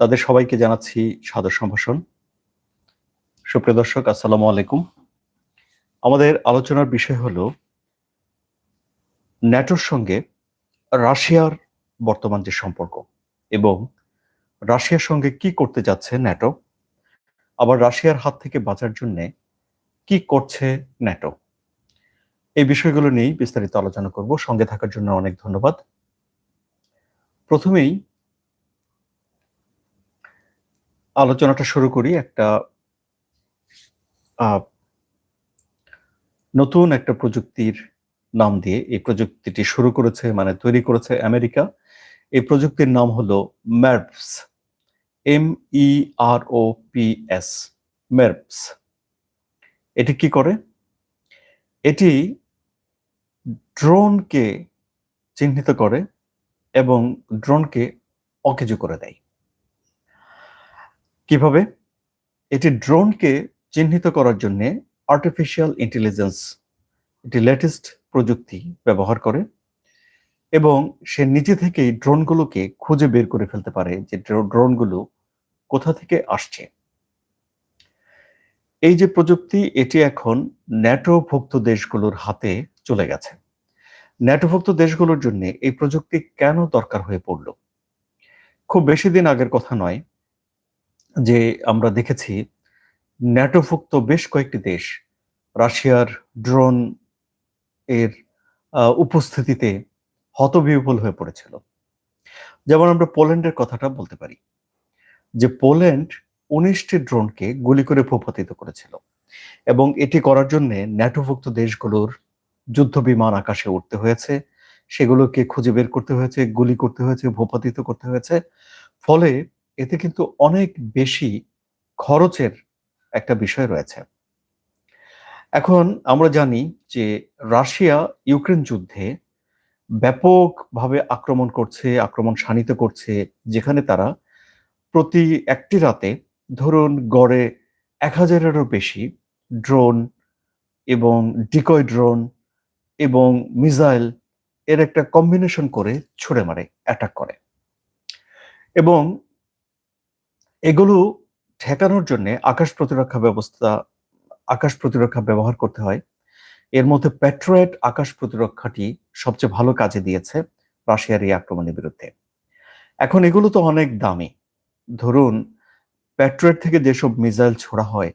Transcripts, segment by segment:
তাদের সবাইকে জানাচ্ছি সাদর সম্ভাষণ। সুপ্রিয় দর্শক, আসসালামু আলাইকুম। আমাদের আলোচনার বিষয় হলো, ন্যাটোর সঙ্গে রাশিয়ার বর্তমান যে সম্পর্ক এবং রাশিয়ার সঙ্গে কি করতে যাচ্ছে ন্যাটো, আবার রাশিয়ার হাত থেকে বাঁচার জন্য কি করছে ন্যাটো, এই বিষয়গুলো নিয়েই বিস্তারিত আলোচনা করব। সঙ্গে থাকার জন্য অনেক ধন্যবাদ। প্রথমেই আলোচনাটা শুরু করি একটা নতুন একটা প্রযুক্তির নাম দিয়ে। এই প্রযুক্তিটি শুরু করেছে মানে তৈরি করেছে আমেরিকা। এই প্রযুক্তির নাম হলো MEROPS, M E R O P S, MEROPS. এটি কি করে? এটি ড্রোনকে চিহ্নিত করে এবং ড্রোনকে অকেজো করে দেয়। কীভাবে? এটি ড্রোনকে চিহ্নিত করার জন্য আর্টিফিশিয়াল ইন্টেলিজেন্স এটি লেটেস্ট প্রযুক্তি ব্যবহার করে এবং সে নিজে থেকেই ড্রোনগুলোকে খুঁজে বের করে ফেলতে পারে যে ড্রো- ড্রোনগুলো কোথা থেকে আসছে। এই যে প্রযুক্তি, এটি এখন ন্যাটোভুক্ত দেশগুলোর হাতে চলে গেছে। ন্যাটোভুক্ত দেশগুলোর জন্য এই প্রযুক্তি কেন দরকার হয়ে পড়ল? খুব বেশি দিন আগের কথা নয় যে আমরা দেখেছি, ন্যাটোভুক্ত বেশ কয়েকটি দেশ রাশিয়ার ড্রোন এর উপস্থিতিতে হতবিহ্বল হয়ে পড়েছিল। যেমন আমরা পোল্যান্ডের কথাটা বলতে পারি, যে পোল্যান্ড উনিশটি ড্রোনকে গুলি করে ভূপাতিত করেছিল এবং এটি করার জন্য ন্যাটোভুক্ত দেশগুলোর যুদ্ধ বিমান আকাশে উঠতে হয়েছে, সেগুলোকে খুঁজে বের করতে হয়েছে, গুলি করতে হয়েছে, ভূপাতিত করতে হয়েছে। ফলে এতে কিন্তু অনেক বেশি খরচের একটা বিষয় রয়েছে। এখন আমরা জানি যে রাশিয়া ইউক্রেন যুদ্ধে ব্যাপকভাবে আক্রমণ করছে, আক্রমণ শানিত করছে, যেখানে তারা প্রতি একটি রাতে ধরুন গড়ে এক হাজারেরও বেশি ড্রোন এবং ডিকয় ড্রোন এবং মিসাইল এর একটা কম্বিনেশন করে ছুড়ে মারে, অ্যাটাক করে। এবং এগুলো ঠেকানোর জন্য আকাশ প্রতিরক্ষা ব্যবস্থা, আকাশ প্রতিরক্ষা ব্যবহার করতে হয়। এর মধ্যে প্যাট্রয়েট আকাশ প্রতিরক্ষাটি সবচেয়ে ভালো কাজে দিয়েছে রাশিয়ার এই আক্রমণের বিরুদ্ধে। এখন এগুলো তো অনেক দামি। ধরুন প্যাট্রয়েট থেকে যেসব মিসাইল ছোড়া হয়,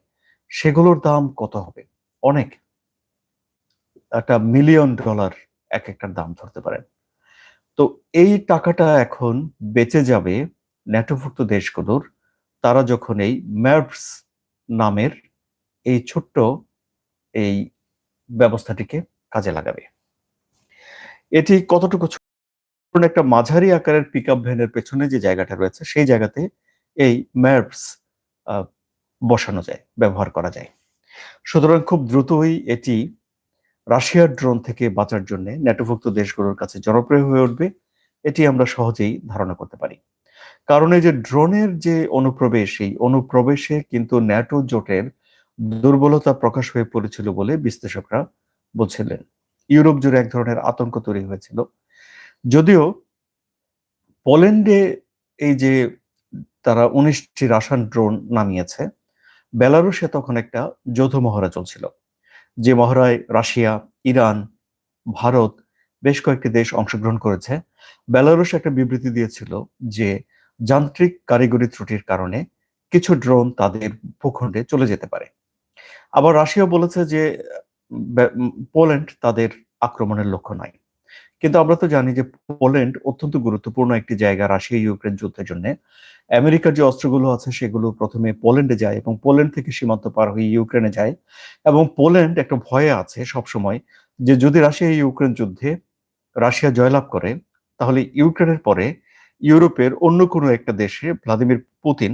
সেগুলোর দাম কত হবে? অনেক। একটা মিলিয়ন ডলার এক একটার দাম ধরতে পারেন। তো এই টাকাটা এখন বেঁচে যাবে ন্যাটোভুক্ত দেশগুলোর তারা যখন এই ম্যাপস নামের এই ছোট্ট এই ব্যবস্থাটিকে কাজে লাগাবে। এটি কতটুকু একটা মাঝারি আকারের পিক আপ ভ্যানের পেছনে যে জায়গাটা রয়েছে, সেই জায়গাতে এই ম্যাপস বসানো যায়, ব্যবহার করা যায়। সুতরাং খুব দ্রুতই এটি রাশিয়ার ড্রোন থেকে বাঁচার জন্য ন্যাটোভুক্ত দেশগুলোর কাছে জনপ্রিয় হয়ে উঠবে। এটি আমরা সহজেই ধারণা করতে পারি। কারণ এই যে ড্রোনের যে অনুপ্রবেশ এই অনুপ্রবেশে কিন্তু ন্যাটো জোটের দুর্বলতা প্রকাশ হয়ে পড়েছিল বলে বিশ্লেষকরা বলছিলেন। ইউরোপ জুড়ে এক ধরনের আতঙ্ক তৈরি হয়েছিল। যদিও পোল্যান্ডে এই যে তারা উনিশটি রাশান ড্রোন নামিয়েছে, বেলারুশে তখন একটা যৌথ মহড়া চলছিল, যে মহড়ায় রাশিয়া, ইরান, ভারত বেশ কয়েকটি দেশ অংশগ্রহণ করেছে। বেলারুশ একটা বিবৃতি দিয়েছিল যে যান্ত্রিক কারিগরি ত্রুটির কারণে কিছু ড্রোন তাদের ভূখণ্ডে চলে যেতে পারে। আবার রাশিয়া বলেছে যে পোল্যান্ড তাদের আক্রমণের লক্ষ্য নয়। কিন্তু আমরা তো জানি যে পোল্যান্ড অত্যন্ত গুরুত্বপূর্ণ একটি জায়গা রাশিয়া ইউক্রেন যুদ্ধের জন্য। আমেরিকার যে অস্ত্রগুলো আছে সেগুলো প্রথমে পোল্যান্ডে যায় এবং পোল্যান্ড থেকে সীমান্ত পার হয়ে ইউক্রেনে যায়। এবং পোল্যান্ড একটা ভয়ে আছে সবসময় যে যদি রাশিয়া ইউক্রেন যুদ্ধে রাশিয়া জয়লাভ করে, তাহলে ইউক্রেনের পরে ইউরোপের অন্য কোনো একটা দেশে ভ্লাদিমির পুতিন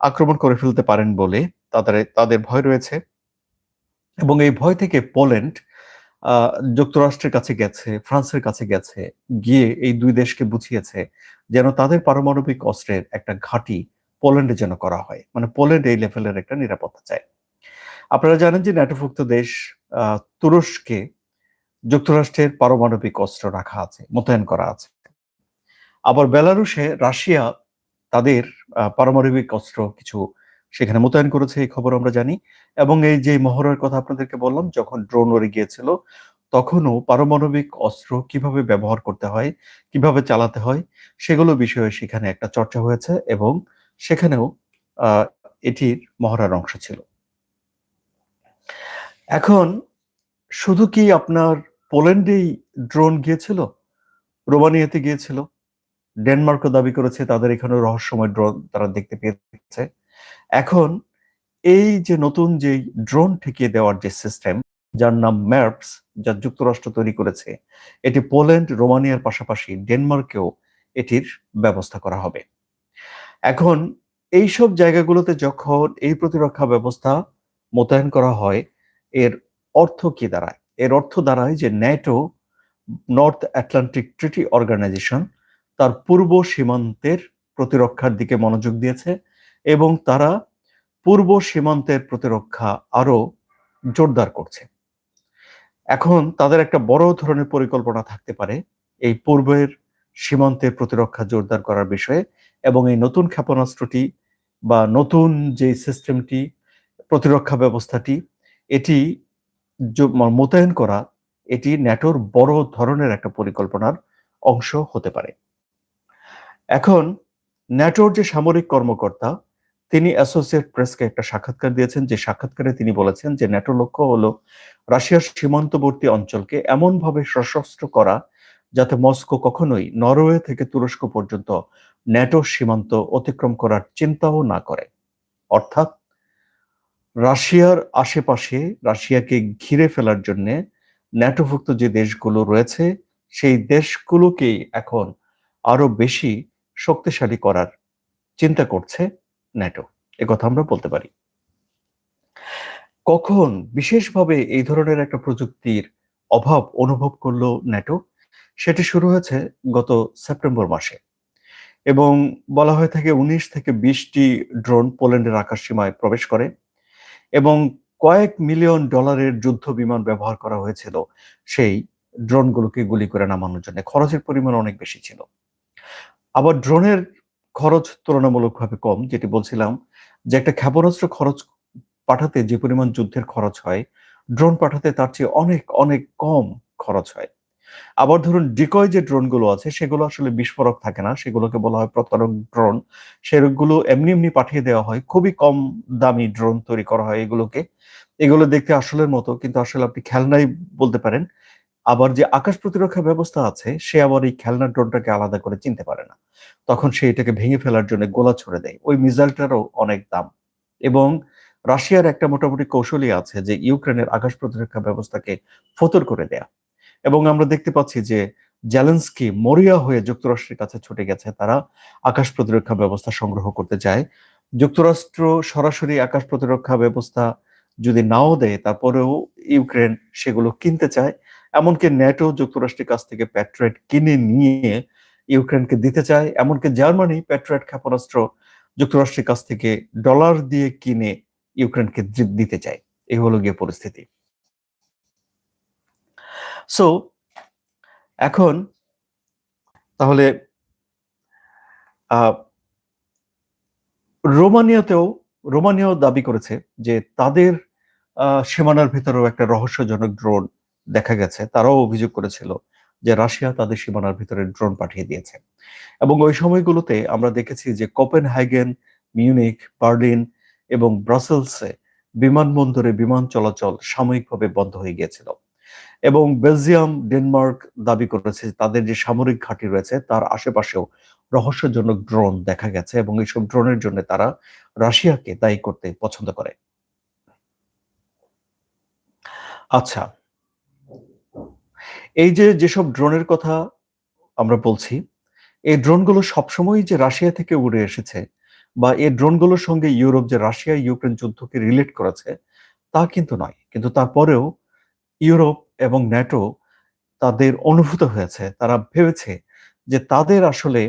আক্রমণ করে ফেলতে পারেন বলে তাদের তাদের ভয় রয়েছে। এবং এই ভয় থেকে পোল্যান্ড যুক্তরাষ্ট্রের কাছে গেছে, ফ্রান্সের কাছে গেছে, গিয়ে এই দুই দেশকে বুঝিয়েছে যেন তাদের পারমাণবিক অস্ত্রের একটা ঘাঁটি পোল্যান্ডে যেন করা হয়। মানে পোল্যান্ড এই লেভেলের একটা নিরাপত্তা চায়। আপনারা জানেন যে ন্যাটোভুক্ত দেশ তুরস্কে যুক্তরাষ্ট্রের পারমাণবিক অস্ত্র রাখা আছে, মোতায়েন করা আছে। আবার বেলারুশে রাশিয়া তাদের পারমাণবিক অস্ত্র কিছু সেখানে মোতায়েন করেছে, এই খবর আমরা জানি। এবং এই যে মহড়ার কথা আপনাদেরকে বললাম, যখন ড্রোন উড়ে গিয়েছিল, তখনও পারমাণবিক অস্ত্র কীভাবে ব্যবহার করতে হয়, কীভাবে চালাতে হয়, সেগুলো বিষয়ে সেখানে একটা চর্চা হয়েছে এবং সেখানেও এটির মহড়ার অংশ ছিল। এখন, শুধু কি আপনার পোল্যান্ডেই ড্রোন গিয়েছিল? রোমানিয়াতে গিয়েছিল? ডেনমার্কও দাবি করেছে, তাদের এখানে রহস্যময় ড্রোন তারা দেখতে পেয়েছে। এখন এই যে নতুন যে ড্রোন ঠেকিয়ে দেওয়ার যে সিস্টেম, যার নাম ম্যাপস, যা যুক্তরাষ্ট্র তৈরি করেছে, এটি পোল্যান্ড, রোমানিয়ার পাশাপাশি ডেনমার্কেও এটির ব্যবস্থা করা হবে। এখন এই সব জায়গাগুলোতে যখন এই প্রতিরক্ষা ব্যবস্থা মোতায়েন করা হয়, এর অর্থ কি দাঁড়ায়? এর অর্থ দাঁড়ায় যে NATO, North Atlantic Treaty Organization তার পূর্ব সীমান্তের প্রতিরক্ষার দিকে মনোযোগ দিয়েছে এবং তারা পূর্ব সীমান্তের প্রতিরক্ষা আরও জোরদার করছে। এখন তাদের একটা বড় ধরনের পরিকল্পনা থাকতে পারে এই পূর্বের সীমান্তের প্রতিরক্ষা জোরদার করার বিষয়ে এবং এই নতুন ক্ষেপণাস্ত্রটি বা নতুন যে সিস্টেমটি, প্রতিরক্ষা ব্যবস্থাটি, এটি মোতায়েন করা, এটি ন্যাটোর বড় ধরনের একটা পরিকল্পনার অংশ হতে পারে। এখন ন্যাটোর যে সামরিক কর্মকর্তা, তিনি অ্যাসোসিয়েট প্রেসকে একটা সাক্ষাৎকার দিয়েছেন। যে সাক্ষাৎকারে তিনি বলেছেন যে ন্যাটো লক্ষ্য হলো রাশিয়ার সীমান্তবর্তী অঞ্চলকে এমনভাবে সশস্ত্র করা যাতে মস্কো কখনোই নরওয়ে থেকে তুরস্ক পর্যন্ত ন্যাটো সীমান্ত অতিক্রম করার চিন্তাও না করে। অর্থাৎ রাশিয়ার আশেপাশে রাশিয়াকে ঘিরে ফেলার জন্য ন্যাটোভুক্ত যে দেশগুলো রয়েছে, সেই দেশগুলোকেই এখন আরও বেশি শক্তিশালী করার চিন্তা করছে ন্যাটো। কথা আমরা বলতে পারি। কখন বিশেষভাবে এই ধরনের একটা প্রযুক্তির অভাব অনুভব করল ন্যাটো, সেটি শুরু হয়েছে গত সেপ্টেম্বর মাসে। এবং বলা হয়ে থাকে উনিশ থেকে বিশটি ড্রোন পোল্যান্ডের আকাশ সীমায় প্রবেশ করে এবং কয়েক মিলিয়ন ডলারের যুদ্ধ বিমান ব্যবহার করা হয়েছিল সেই ড্রোনগুলোকে গুলি করে নামানোর জন্য। খরচের পরিমাণ অনেক বেশি ছিল। আবার ড্রোনের খরচ তুলনামূলকভাবে কম, যেটি বলছিলাম যে একটা ক্ষেপণাস্ত্র খরচ পাঠাতে যে পরিমাণ যুদ্ধের খরচ হয়, ড্রোন পাঠাতে তার চেয়ে অনেক অনেক কম খরচ হয়। আবার ধরুন ডিকয় যে ড্রোনগুলো আছে, সেগুলো আসলে বিস্ফোরক থাকে না, সেগুলোকে বলা হয় প্রতারক ড্রোন। সেগুলো এমনি এমনি পাঠিয়ে দেওয়া হয়, খুবই কম দামি ড্রোন তৈরি করা হয় এগুলোকে। এগুলো দেখতে আসলের মতো, কিন্তু আসলে আপনি খেলনাই বলতে পারেন আবার যে আকাশ প্রতিরক্ষা ব্যবস্থা আছে, সে আবার এই খেলনা ড্রোনটাকে আলাদা করে চিনতে পারে না। তখন সে এটাকে ভেঙে ফেলার জন্য গোলা ছড়ে দেয়। ওই মিসাইলটারও অনেক দাম। এবং রাশিয়ার একটা মোটামুটি কৌশলই আছে যে ইউক্রেনের আকাশ প্রতিরক্ষা ব্যবস্থাকে ফতর করে দেয়া। এবং আমরা দেখতে পাচ্ছি যে জ্যালেন্সকি মরিয়া হয়ে যুক্তরাষ্ট্রের কাছে ছুটে গেছে। তারা আকাশ প্রতিরক্ষা ব্যবস্থা সংগ্রহ করতে চায় যুক্তরাষ্ট্র সরাসরি আকাশ প্রতিরক্ষা ব্যবস্থা যদি নাও দেয়, তারপরেও ইউক্রেন সেগুলো কিনতে চায়। এমনকি ন্যাটো যুক্তরাষ্ট্রের কাছ থেকে প্যাট্রিয়ট কিনে নিয়ে ইউক্রেনকে দিতে চায়, এমনকি জার্মানি প্যাট্রিয়ট ক্ষেপণাস্ত্র যুক্তরাষ্ট্রের কাছ থেকে ডলার দিয়ে কিনে ইউক্রেনকে দিতে চায়। এই হলো গিয়ে পরিস্থিতি। সো এখন তাহলে রোমানিয়াতেও, রোমানিয়াও দাবি করেছে যে তাদের সীমানার ভেতরেও একটা রহস্যজনক ড্রোন দেখা গেছে, তারাও অভিযোগ করেছিল যে রাশিয়া তাদের সীমানার ভিতরে ড্রোন পাঠিয়ে দিয়েছে। এবং ওই সময়গুলোতে আমরা দেখেছি যে কোপেন হাইগেন মিউনিক বার্লিন এবং ব্রাসেলসে বিমানবন্দরে বিমান চলাচল সাময়িকভাবে বন্ধ হয়ে গিয়েছিল। এবং বেলজিয়াম, ডেনমার্ক দাবি করেছে তাদের যে সামরিক ঘাঁটি রয়েছে, তার আশেপাশেও রহস্যজনক ড্রোন দেখা গেছে এবং এইসব ড্রোনের জন্য তারা রাশিয়াকে দায়ী করতে পছন্দ করে। আচ্ছা এই যে যেসব ড্রোনের কথা আমরা বলছি, এই ড্রোনগুলো সবসময় যে রাশিয়া থেকে উড়ে এসেছে বা এই ড্রোনগুলোর সঙ্গে ইউরোপ যে রাশিয়া, ইউক্রেন যুদ্ধকে রিলেট করেছে, তা কিন্তু নয়। কিন্তু তারপরেও ইউরোপ এবং ন্যাটো তাদের অনুভূত হয়েছে। তারা ভেবেছে যে তাদের আসলে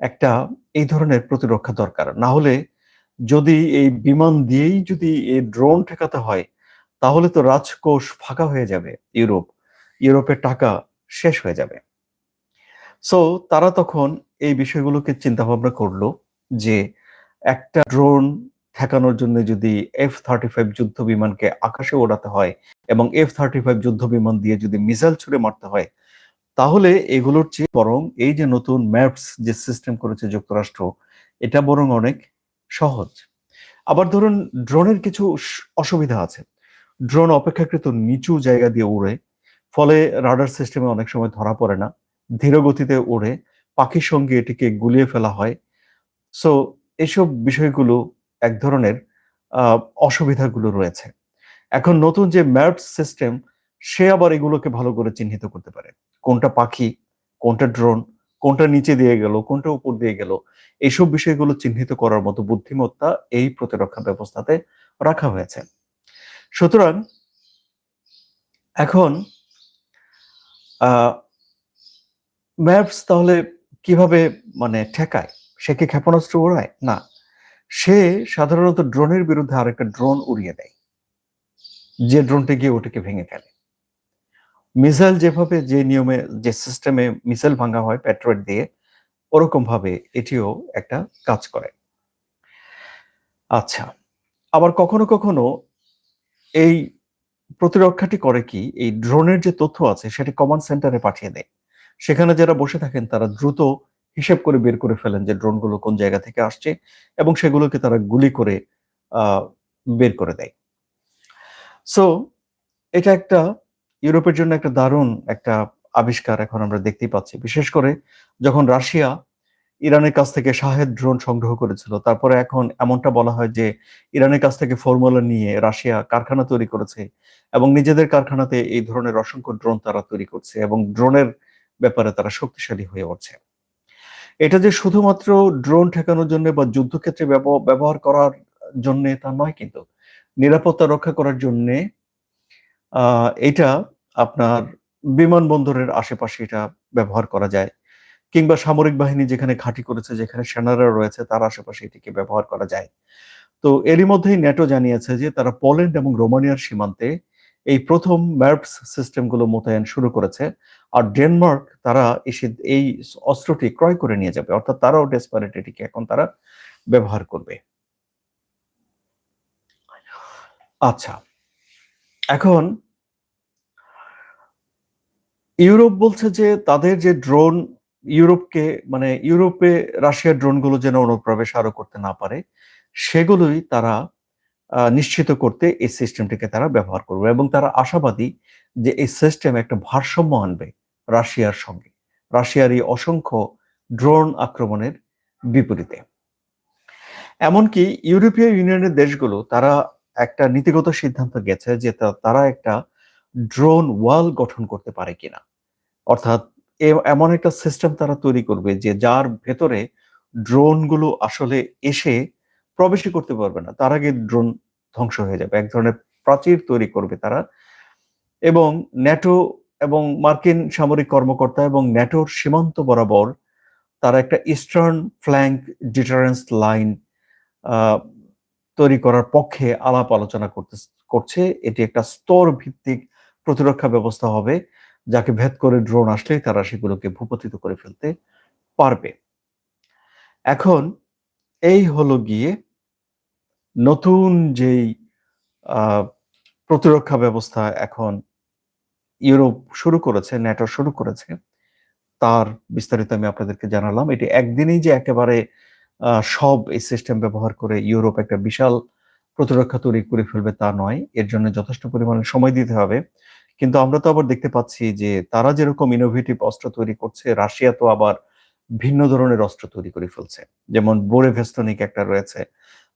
একটা এই ধরনের প্রতিরক্ষা দরকার। না হলে যদি এই বিমান দিয়েই যদি এই ড্রোন ঠেকাতে হয়, তাহলে তো রাজকোষ ফাঁকা হয়ে যাবে ইউরোপ। ইউরোপের টাকা শেষ হয়ে যাবে। সো তারা তখন এই বিষয়গুলোকে চিন্তা ভাবনা করল যে একটা ড্রোন ঠেকানোর জন্য যদি এফ থার্টি ফাইভ যুদ্ধ বিমানকে আকাশে ওড়াতে হয় এবং এফ থার্টি ফাইভ যুদ্ধ বিমান দিয়ে যদি মিসাইল ছুড়ে মারতে হয়, তাহলে এগুলোর চেয়ে বরং এই যে নতুন ম্যাপস যে সিস্টেম করেছে যুক্তরাষ্ট্র, এটা বরং অনেক সহজ। আবার ধরুন ড্রোনের কিছু অসুবিধা আছে। ড্রোন অপেক্ষাকৃত নিচু জায়গা দিয়ে উড়ে ফলে রাডার সিস্টেমে অনেক সময় ধরা পড়ে না ধীর গতিতে উড়ে পাখির সঙ্গে এটিকে গুলিয়ে ফেলা হয়। সো এসব বিষয়গুলো এক ধরনের অসুবিধাগুলো রয়েছে। এখন নতুন যে ম্যাপ সিস্টেম, সে আবার এগুলোকে ভালো করে চিহ্নিত করতে পারে। কোনটা পাখি, কোনটা ড্রোন, কোনটা নিচে দিয়ে গেল, কোনটা উপর দিয়ে গেল এইসব বিষয়গুলো চিহ্নিত করার মতো বুদ্ধিমত্তা এই প্রতিরক্ষা ব্যবস্থাতে রাখা হয়েছে। সুতরাং এখন ম্যাপস তাহলে কীভাবে মানে ঠেকায়? সে কি ক্ষেপণাস্ত্র ওড়ায় না। সে সাধারণত ড্রোনের বিরুদ্ধে আরেকটা ড্রোন উড়িয়ে দেয়, যে ড্রোনটি গিয়ে ওটাকে ভেঙে ফেলে। মিসাইল যেভাবে যে নিয়মে, যে সিস্টেমে মিসাইল ভাঙা হয় পেট্রোল দিয়ে ওরকম ভাবে এটিও একটা কাজ করে। আচ্ছা আবার কখনো কখনো এই প্রতিরক্ষাটি করে কি? এই ড্রোনের যে তথ্য আছে, সেটি কমান্ড সেন্টারে পাঠিয়ে দেয়। সেখানে যারা বসে থাকেন, তারা দ্রুত হিসেব করে বের করে ফেলেন যে ড্রোনগুলো কোন জায়গা থেকে আসছে এবং সেগুলোকে তারা গুলি করে বের করে দেয়। সো এটা একটা ইউরোপের জন্য একটা দারুণ একটা আবিষ্কার এখন আমরা দেখতেই পাচ্ছি। বিশেষ করে যখন রাশিয়া ইরানের কাছ থেকে শাহেদ ড্রোন সংগ্রহ করেছিল। তারপরে এখন এমনটা বলা হয় যে, ইরানের কাছ থেকে ফর্মুলা নিয়ে রাশিয়া কারখানা তৈরি করেছে এবং নিজেদের কারখানাতে এই ধরনের অসংখ্য ড্রোন তারা তৈরি করছে এবং ড্রোনের ব্যাপারে তারা শক্তিশালী হয়ে উঠছে। এটা যে শুধুমাত্র ড্রোন ঠেকানোর জন্য বা যুদ্ধক্ষেত্রে ব্যবহার করার জন্য তা নয় কিন্তু, নিরাপত্তা রক্ষা করার জন্য এটা আপনার বিমানবন্দরের আশেপাশে এটা ব্যবহার করা যায়। কিংবা সামরিক বাহিনী যেখানে ঘাঁটি করেছে, যেখানে সেনারা রয়েছে, তার আশেপাশে এটিকে ব্যবহার করা যায়। তো এরই মধ্যেই ন্যাটো জানিয়েছে যে, তারা পোল্যান্ড এবং রোমানিয়ার সীমান্তে এই প্রথম ম্যাপস সিস্টেমগুলো মোতায়েন শুরু করেছে। আর ডেনমার্ক তারা এই অস্ত্রটি ক্রয় করে নিয়ে যাবে, অর্থাৎ তারাও ডেসপারেট এটিকে এখন তারা ব্যবহার করবে। আচ্ছা এখন ইউরোপ বলছে যে, তাদের যে ড্রোন ইউরোপকে মানে ইউরোপে রাশিয়ার ড্রোনগুলো যেন অনুপ্রবেশ আরও করতে না পারে, সেগুলোই তারা নিশ্চিত করতে এই সিস্টেমটিকে তারা ব্যবহার করবে এবং তারা আশাবাদী যে এই সিস্টেম একটা ভারসাম্য আনবে রাশিয়ার সঙ্গে। রাশিয়ার এই অসংখ্য ড্রোন আক্রমণের বিপরীতে। এমনকি ইউরোপীয় ইউনিয়নের দেশগুলো, তারা একটা নীতিগত সিদ্ধান্ত গেছে যে তারা একটা ড্রোন ওয়াল গঠন করতে পারে কিনা। অর্থাৎ এমন একটা সিস্টেম তারা তৈরি করবে যে যার ভেতরে ড্রোনগুলো আসলে এসে প্রবেশই করতে পারবে না। তার আগে ড্রোন ধ্বংস হয়ে যাবে। এক ধরনের প্রাচীর তৈরি করবে তারা। এবং ন্যাটো এবং মার্কিন সামরিক কর্মকর্তা এবং ন্যাটোর সীমান্ত বরাবর তারা একটা ইস্টার্ন ফ্ল্যাঙ্ক ডিটারেন্স লাইন তৈরি করার পক্ষে আলাপ আলোচনা করতে করছে। এটি একটা স্তর ভিত্তিক প্রতিরক্ষা ব্যবস্থা হবে। যাকে ভেদ করে ড্রোন আসলে তারা সেগুলোকে ভূপতিত করে ফেলতে পারবে। এখন এই হলো গিয়ে নতুন যেই প্রতিরক্ষা ব্যবস্থা এখন ইউরোপ শুরু করেছে, ন্যাটো শুরু করেছে, তার বিস্তারিত আমি আপনাদেরকে জানালাম। এটি একদিনেই যে একেবারে সব এই সিস্টেম ব্যবহার করে ইউরোপ একটা বিশাল প্রতিরক্ষা তৈরি করে ফেলবে তা নয়। এর জন্য যথেষ্ট পরিমাণে সময় দিতে হবে। কিন্তু আমরা তো আবার দেখতে পাচ্ছি যে তারা যেরকম ইনোভেটিভ অস্ত্র তৈরি করছে, রাশিয়া তো আবার ভিন্ন ধরনের অস্ত্র তৈরি করে ফেলছে। যেমন বোরে ভেস্তনিক একটা রয়েছে,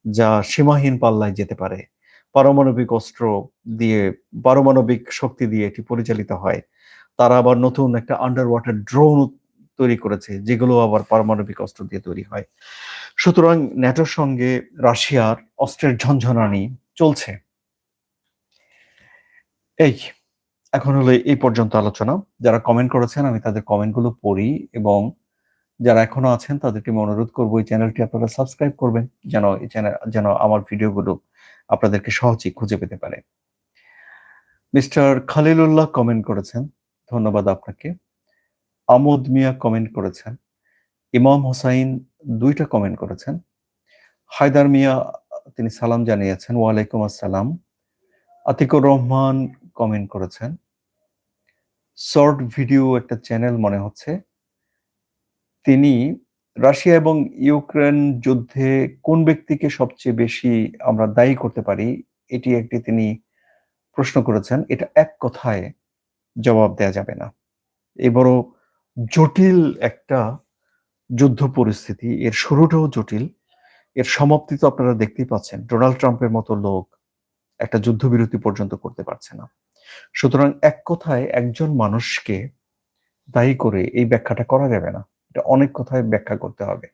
যা সীমাহীন পাল্লায় যেতে পারে। পারমাণবিক অস্ত্র দিয়ে, পারমাণবিক শক্তি দিয়ে এটি পরিচালিত হয়। তারা আবার নতুন একটা আন্ডার ওয়াটার ড্রোন তৈরি করেছে, যেগুলো আবার পারমাণবিক অস্ত্র দিয়ে তৈরি হয়। সুতরাং ন্যাটোর সঙ্গে রাশিয়ার অস্ত্রের ঝঞ্ঝনানি চলছে। এই এখন হলো এই পর্যন্ত আলোচনা। যারা কমেন্ট করেছেন, আমি তাদের কমেন্টগুলো পড়ি এবং যারা এখনও আছেন, তাদেরকে আমি অনুরোধ করব এই চ্যানেলটি আপনারা সাবস্ক্রাইব করবেন, যেন এই চ্যানেল যেন আমার ভিডিওগুলো আপনাদেরকে সহজেই খুঁজে পেতে পারে। মিস্টার খালিলুল্লাহ কমেন্ট করেছেন, ধন্যবাদ আপনাকে। আমোদ মিয়া কমেন্ট করেছেন, ইমাম হোসাইন দুইটা কমেন্ট করেছেন। হায়দার মিয়া, তিনি সালাম জানিয়েছেন, ওয়ালাইকুম আসসালাম। আতিকুর রহমান কমেন্ট করেছেন শর্ট ভিডিও একটা চ্যানেল মনে হচ্ছে। তিনি রাশিয়া এবং ইউক্রেন যুদ্ধে কোন ব্যক্তিকে সবচেয়ে বেশি আমরা দায়ী করতে পারি, এটি একটি তিনি প্রশ্ন করেছেন। এটা এক কথায় জবাব দেয়া যাবে না। এই বড় জটিল একটা যুদ্ধ পরিস্থিতি। এর শুরুটাও জটিল। এর সমাপ্তি তো আপনারা দেখতেই পাচ্ছেন। ডোনাল্ড ট্রাম্পের মতো লোক একটা যুদ্ধবিরতি পর্যন্ত করতে পারছে না। সুতরাং এক কথায় একজন মানুষকে দায়ী করে এই ব্যাখ্যাটা করা যাবে না। এটা অনেক কথায় ব্যাখ্যা করতে হবে।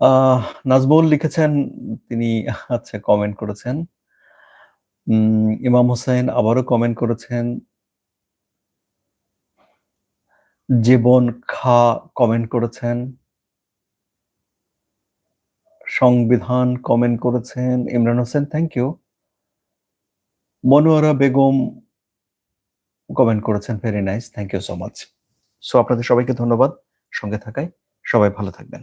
আহ, নাজমুল লিখেছেন, তিনি আচ্ছা কমেন্ট করেছেন। ইমাম হোসেন আবারও কমেন্ট করেছেন। জীবন খা কমেন্ট করেছেন। সংবিধান কমেন্ট করেছেন। Imran Hossain thank you Monowara Begum comment করেছেন very nice thank you so much so আপনাদের সবাইকে ধন্যবাদ সঙ্গে থাকায়, সবাই ভালো থাকবেন।